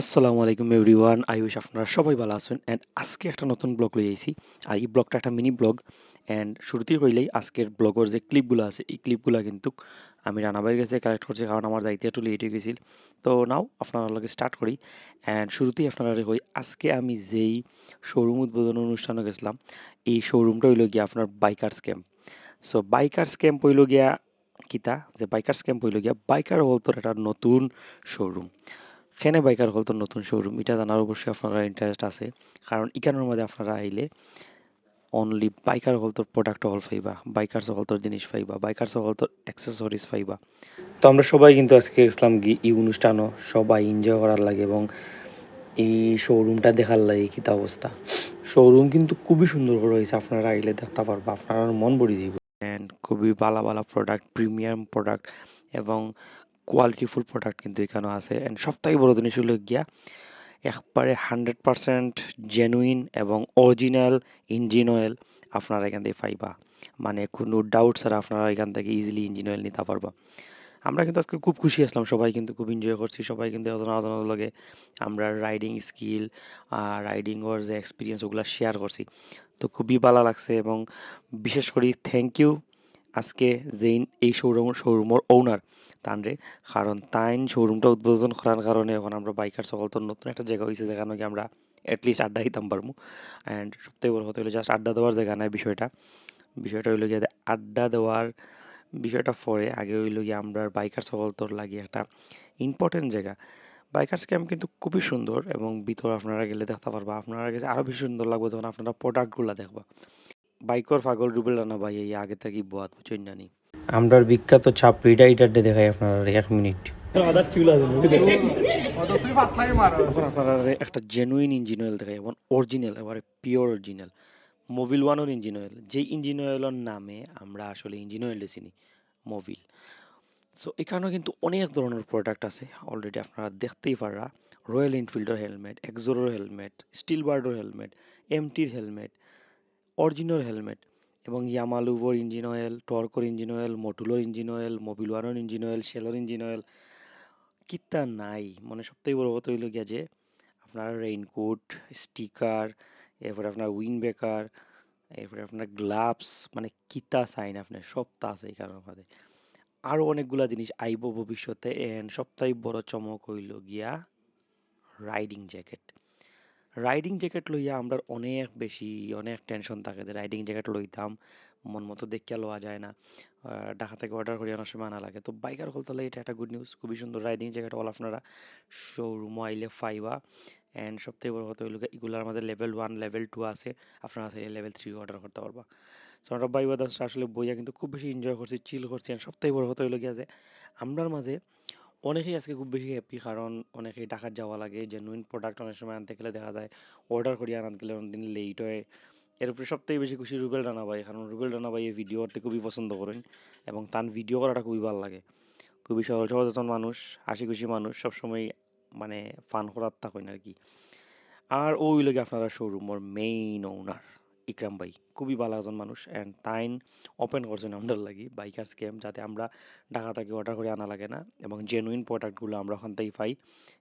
আসসালামু আলাইকুম everyone, I wish আপনারা সবাই ভালো আছেন। অ্যান্ড আজকে একটা নতুন ব্লগ লই আইছি। আর এই ব্লগটা একটা মিনি ব্লগ। অ্যান্ড শুরুতেই হইলেই আজকের ব্লগের যে ক্লিপগুলো আছে, এই ক্লিপগুলো কিন্তু আমি রানাবাইয়ের কাছে কালেক্ট করছি, কারণ আমার দায়িত্ব একটু লেট হয়ে গেছিল। তো নাও, আপনারা লগে স্টার্ট করি। অ্যান্ড শুরুতেই আপনারা হই আজকে আমি যেই শোরুম উদ্বোধন অনুষ্ঠানে গেছিলাম, এই শোরুমটা হইল গিয়া আপনার bikers camp so bikers camp হইল গিয়া কিতা? যে বাইকার্স ক্যাম্প হইল গিয়া বাইকার হলতোর একটা নতুন শোরুম ফেনে বাইকার হল তো নতুন শোরুম এটা জানার অবশ্যই আপনারা ইন্টারেস্ট আছে। কারণ ইকানোর মধ্যে আপনারা আইলে অনলি বাইকার হল তোর প্রোডাক্ট হল পাইবা বাইকার হল তোর জিনিস পাইবা বাইকার হল তোর অ্যাক্সেসরিজ পাইবা। তো আমরা সবাই কিন্তু আজকে ইসলাম গি এই অনুষ্ঠানও, সবাই এনজয় করার লাগে এবং এই শোরুমটা দেখার লাগে কিতা অবস্থা। শোরুম কিন্তু খুবই সুন্দর করে হয়েছে, আপনারা আইলে দেখতে পারবা, আপনারা মন ভরি দিব অ্যান্ড খুবই ভালো ভালো প্রোডাক্ট প্রিমিয়াম প্রোডাক্ট এবং কোয়ালিটিফুল প্রোডাক্ট কিন্তু এখানে আছে। অ্যান্ড সবথেকে বড় জিনিস হলো গিয়া, একবারে হান্ড্রেড পারসেন্ট জেনুইন এবং অরিজিনাল ইঞ্জিন অয়েল আপনারা এখান থেকে পাইবা। মানে কোনো ডাউট ছাড়া আপনারা এখান থেকে ইজিলি ইঞ্জিন অয়েল নিতে পারবা। আমরা কিন্তু আজকে খুব খুশি আসলাম, সবাই কিন্তু খুব এনজয় করছি, সবাই কিন্তু অজানা অজানা লগে আমরা রাইডিং স্কিল রাইডিং ওর যে এক্সপিরিয়েন্স ওগুলো শেয়ার করছি। তো খুবই ভালো লাগছে এবং বিশেষ করে থ্যাংক ইউ আজকে যেই এই শোরুম শোরুমের ওনার তানরে কারণ তাইন শোরুমটা উদ্বোধন করার কারণে এখন আমরা বাইকার সকল তো নতুন একটা জায়গা হয়েছে যেখানে কি আমরা অ্যাটলিস্ট আড্ডা দিতাম পারব। অ্যান্ড সবথেকে বড় কথা হলো জাস্ট আড্ডা দেওয়ার জায়গা নয় বিষয়টা। বিষয়টা হইল গিয়ে আড্ডা দেওয়ার বিষয়টা পরে আগে হইল গিয়ে আমরা বাইকার সকল তোর লাগে একটা ইম্পর্টেন্ট জায়গা। বাইকার্স ক্যাম্প কিন্তু খুবই সুন্দর এবং ভিতর আপনারা গেলে দেখতে পারবা। আপনারা গেছে আরও বেশি সুন্দর লাগবে যখন আপনারা প্রোডাক্টগুলো দেখবা। বাইকর ফাগল রুবেল রানা ভাই, এই আগে থেকে বাদ জানি আমরার বিখ্যাত চাপড়িটা এটার দেখাই আপনারা এক মিনিট। একটা জেনুইন ইঞ্জিন অয়েল দেখাই, এবং অরিজিনাল এবারে পিওর অরিজিনাল মোবিল ওয়ানের ইঞ্জিন অয়েল যেই ইঞ্জিন অয়েলের নামে আমরা আসলে ইঞ্জিন অয়েল চিনি মোবিল সো এখানেও কিন্তু অনেক ধরনের প্রোডাক্ট আছে অলরেডি আপনারা দেখতেই পাররা। রয়্যাল এনফিল্ডের হেলমেট এক্সোরের হেলমেট স্টিল বার্ডের হেলমেট এমটির হেলমেট অরিজিনাল হেলমেট এবং ইয়ামালুভোর ইঞ্জিন অয়েল টর্কোর ইঞ্জিন অয়েল মোটুলোর ইঞ্জিন অয়েল মোবিল ওয়ানের ইঞ্জিন অয়েল শেলোর ইঞ্জিন অয়েল কিত্তা নাই। মানে সবথেকে বড় কথা হইল গিয়া যে, আপনার রেইনকোট স্টিকার এরপরে আপনার উইন বেকার এরপরে আপনার গ্লাভস মানে কিতা সাইন আপনার সব তা আছে এখানে আমাদের আরও অনেকগুলা জিনিস আইব ভবিষ্যতে এন্ড সবথেকে বড় চমক হইল গিয়া রাইডিং জ্যাকেট রাইডিং জ্যাকেট লইয়া আমরা অনেক বেশি, অনেক টেনশন থাকে যে রাইডিং জ্যাকেট লইতাম, মন মতো দেখিয়া লওয়া যায় না। ঢাকা থেকে অর্ডার করি, অনেক সময় আনা লাগে। তো বাইকার হল তাহলে এটা একটা গুড নিউজ খুবই সুন্দর রাইডিং জ্যাকেট অল আপনারা। শোরুম আইলে ফাইবা। অ্যান্ড সবথেকে বড় কথা হইল এগুলোর আমাদের লেভেল ওয়ান লেভেল টু আছে। আপনারা আছে লেভেল থ্রি অর্ডার করতে পারবা। সো আমরা বাইবা আসলে বইয়া কিন্তু খুব বেশি এনজয় করছি চিল করছি। and সবথেকে বড় কথা হইল গিয়া যে আমরার মাঝে অনেকেই আজকে খুব বেশি হ্যাপি কারণ অনেকেই ঢাকার যাওয়া লাগে জেনুইন প্রোডাক্ট অনেক সময় আনতে গেলে দেখা যায় অর্ডার করি আনতে গেলে অনেকদিন লেট হয় এর উপরে সবথেকে বেশি খুশি রুবেল রানা ভাই। কারণ রুবেল রানা ভাই এই ভিডিও করতে খুবই পছন্দ করেন এবং তার ভিডিও করাটা খুবই ভালো লাগে। খুবই সহজ সচেতন মানুষ, হাসি খুশি মানুষ, সবসময় মানে ফান করার থাকেন আর কি। আর ওই লাগে আপনারা শোরুমের মেইন ওনার ইকরাম ভাই। খুবই ভালো একজন মানুষ অ্যান্ড তাইন ওপেন করছেন আমাদের লাগি। বাইকার স্ক্যাম যাতে আমরা ঢাকা থেকে অর্ডার করে আনা লাগে না এবং জেনুইন প্রোডাক্টগুলো আমরা ওখান থেকেই পাই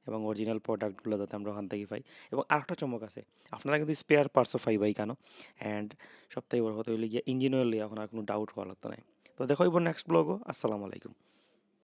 এবং অরিজিনাল প্রোডাক্টগুলো যাতে আমরা ওখান থেকেই পাই। এবং আরেকটা চমক আছে, আপনারা কিন্তু স্পেয়ার পার্টসও পাই বাই কেন? অ্যান্ড সবথেকে বড় কথা হইলে গিয়ে ইঞ্জিন অয়েল এখন আর কোনো ডাউট হওয়ার লাগতো নাই। তো দেখো নেক্সট ব্লগও আসসালামু আলাইকুম।